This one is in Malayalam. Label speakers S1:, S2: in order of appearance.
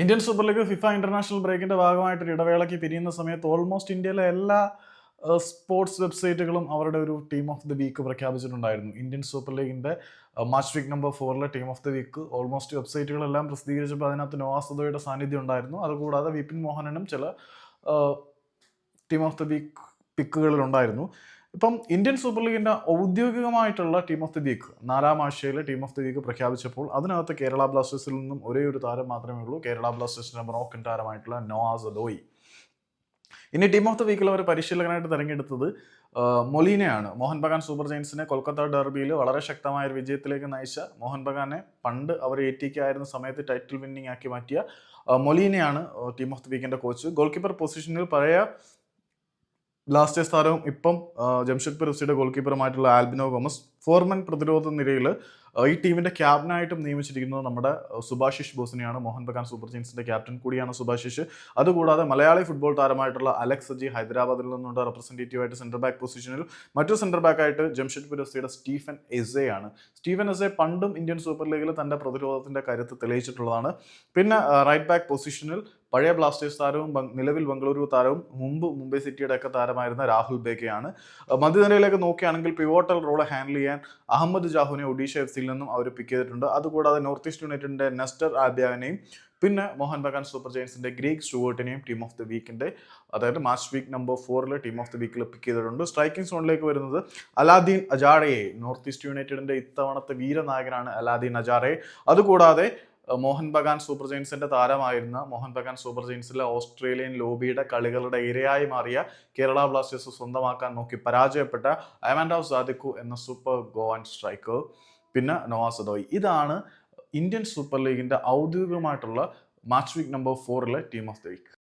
S1: Indian Super League FIFA international ബ്രേക്കിന്റെ ഭാഗമായിട്ട് ഒരു ഇടവേളയ്ക്ക് പിരിയുന്ന സമയത്ത് ഓൾമോസ്റ്റ് ഇന്ത്യയിലെ എല്ലാ സ്പോർട്സ് വെബ്സൈറ്റുകളും അവരുടെ ഒരു ടീം ഓഫ് ദി വീക്ക് പ്രഖ്യാപിച്ചിട്ടുണ്ടായിരുന്നു. ഇന്ത്യൻ സൂപ്പർ ലീഗിന്റെ match week number ഫോറിലെ team of the week almost വെബ്സൈറ്റുകളെല്ലാം പ്രസിദ്ധീകരിച്ചപ്പോൾ അതിനകത്ത് നോവാസദോയുടെ സാന്നിധ്യം ഉണ്ടായിരുന്നു. അതുകൂടാതെ വിപിൻ മോഹനനും ചില ടീം ഓഫ് ദി വീക്ക് പിക്കുകളിലുണ്ടായിരുന്നു ഇപ്പം ഇന്ത്യൻ സൂപ്പർ ലീഗിന്റെ ഔദ്യോഗികമായിട്ടുള്ള ടീം ഓഫ് ദി വീക്ക് നാലാം ആഴ്ചയിൽ ടീം ഓഫ് ദി വീക്ക് പ്രഖ്യാപിച്ചപ്പോൾ അതിനകത്ത് കേരള ബ്ലാസ്റ്റേഴ്സിൽ നിന്നും ഒരേ ഒരു താരം മാത്രമേ ഉള്ളൂ. കേരള ബ്ലാസ്റ്റേഴ്സിന്റെ മൊറോക്കൻ താരമായിട്ടുള്ള നോവാസ് ലോയി ഇനി ടീം ഓഫ് ദി വീക്കിൽ അവർ പരിശീലകനായിട്ട് തിരഞ്ഞെടുത്തത് മൊലീനയാണ്. മോഹൻ ബഗാൻ സൂപ്പർ ജയൻസിനെ കൊൽക്കത്ത ഡെർബിയിൽ വളരെ ശക്തമായ ഒരു വിജയത്തിലേക്ക് നയിച്ച മോഹൻ ബഗാനെ പണ്ട് അവർ എ ടി ആയിരുന്ന സമയത്ത് ടൈറ്റിൽ വിന്നിംഗ് ആക്കി മാറ്റിയ മൊലീനയാണ് ടീം ഓഫ് ദി വീക്കിന്റെ കോച്ച്. ഗോൾ കീപ്പർ പൊസിഷനിൽ പഴയ ബ്ലാസ്റ്റേഴ്സ് താരവും ഇപ്പം ജംഷഡ്പൂർ എഫ് സിയുടെ ഗോൾ കീപ്പറുമായിട്ടുള്ള ആൽബിനോ ഗോമസ് ഫോർമൻ പ്രതിരോധ നിരയിൽ ഈ ടീമിന്റെ ക്യാപ്റ്റനായിട്ടും നിയമിച്ചിരിക്കുന്നത് നമ്മുടെ സുഭാഷിഷ് ബോസിനെയാണ്. മോഹൻ ബഗാൻ സൂപ്പർ കിങ്സിന്റെ ക്യാപ്റ്റൻ കൂടിയാണ് സുഭാഷിഷ്. അതുകൂടാതെ മലയാളി ഫുട്ബോൾ താരമായിട്ടുള്ള അലക്സ് അജി ഹൈദരാബാദിൽ നിന്നുള്ള റെപ്രസെന്റേറ്റീവ് ആയിട്ട് സെന്റർ ബാക്ക് പൊസിഷനിൽ മറ്റൊരു സെന്റർ ബാക്ക് ആയിട്ട് ജംഷഡ്പൂർ എഫ് സിയുടെ സ്റ്റീഫൻ എസെ ആണ് സ്റ്റീഫൻ എസെ പണ്ടും ഇന്ത്യൻ സൂപ്പർ ലീഗിൽ തന്റെ പ്രതിരോധത്തിന്റെ കരുത്ത് തെളിയിച്ചിട്ടുള്ളതാണ്. പിന്നെ റൈറ്റ് ബാക്ക് പൊസിഷനിൽ പഴയ ബ്ലാസ്റ്റേഴ്സ് താരവും നിലവിൽ ബംഗളൂരു താരവും മുമ്പ് മുംബൈ സിറ്റിയുടെ ഒക്കെ താരമായിരുന്ന രാഹുൽ ബേക്കയാണ്. മധ്യനിരയിലേക്ക് നോക്കുകയാണെങ്കിൽ പിവോട്ടൽ റോൾ ഹാൻഡിൽ ചെയ്യാൻ അഹമ്മദ് ജാഹുവിനെ ഒഡീഷ എഫ് സിയിൽ നിന്നും അവർ പിക്ക് ചെയ്തിട്ടുണ്ട്. അതുകൂടാതെ നോർത്ത് ഈസ്റ്റ് യുണൈറ്റഡിന്റെ നെസ്റ്റർ ആദ്യാവിനെയും പിന്നെ മോഹൻ ബഗാൻ സൂപ്പർ ജയൻസിന്റെ ഗ്രീക്ക് സ്റ്റുവേർട്ടിനെയും ടീം ഓഫ് ദി വീക്കിന്റെ അതായത് മാച്ച് വീക്ക് നമ്പർ ഫോറിൽ ടീം ഓഫ് ദി വീക്കിൽ പിക്ക് ചെയ്തിട്ടുണ്ട്. സ്ട്രൈക്കിംഗ് സോണിലേക്ക് വരുന്നത് അലാദീൻ അജാറയെ നോർത്ത് ഈസ്റ്റ് യുണൈറ്റഡിന്റെ ഇത്തവണത്തെ വീരനായകനാണ് അലാദീൻ അജാറെ. അതുകൂടാതെ മോഹൻ ബഗാൻ സൂപ്പർ ജെയിൻസിന്റെ താരമായിരുന്ന മോഹൻ ബഗാൻ സൂപ്പർ ജെയിൻസിലെ ഓസ്ട്രേലിയൻ ലോബിയുടെ കളികളുടെ ഇരയായി മാറിയ കേരള ബ്ലാസ്റ്റേഴ്സ് സ്വന്തമാക്കാൻ നോക്കി പരാജയപ്പെട്ട അമാൻഡ് ഓഫ് സാദിഖു എന്ന സൂപ്പർ ഗോവൻ സ്ട്രൈക്കർ പിന്നെ നവാസ് അദോയ്. ഇതാണ് ഇന്ത്യൻ സൂപ്പർ ലീഗിന്റെ ഔദ്യോഗികമായിട്ടുള്ള മാച്ച് വീക്ക് നമ്പർ ഫോറിലെ ടീം ഓഫ് ദ വീക്ക്.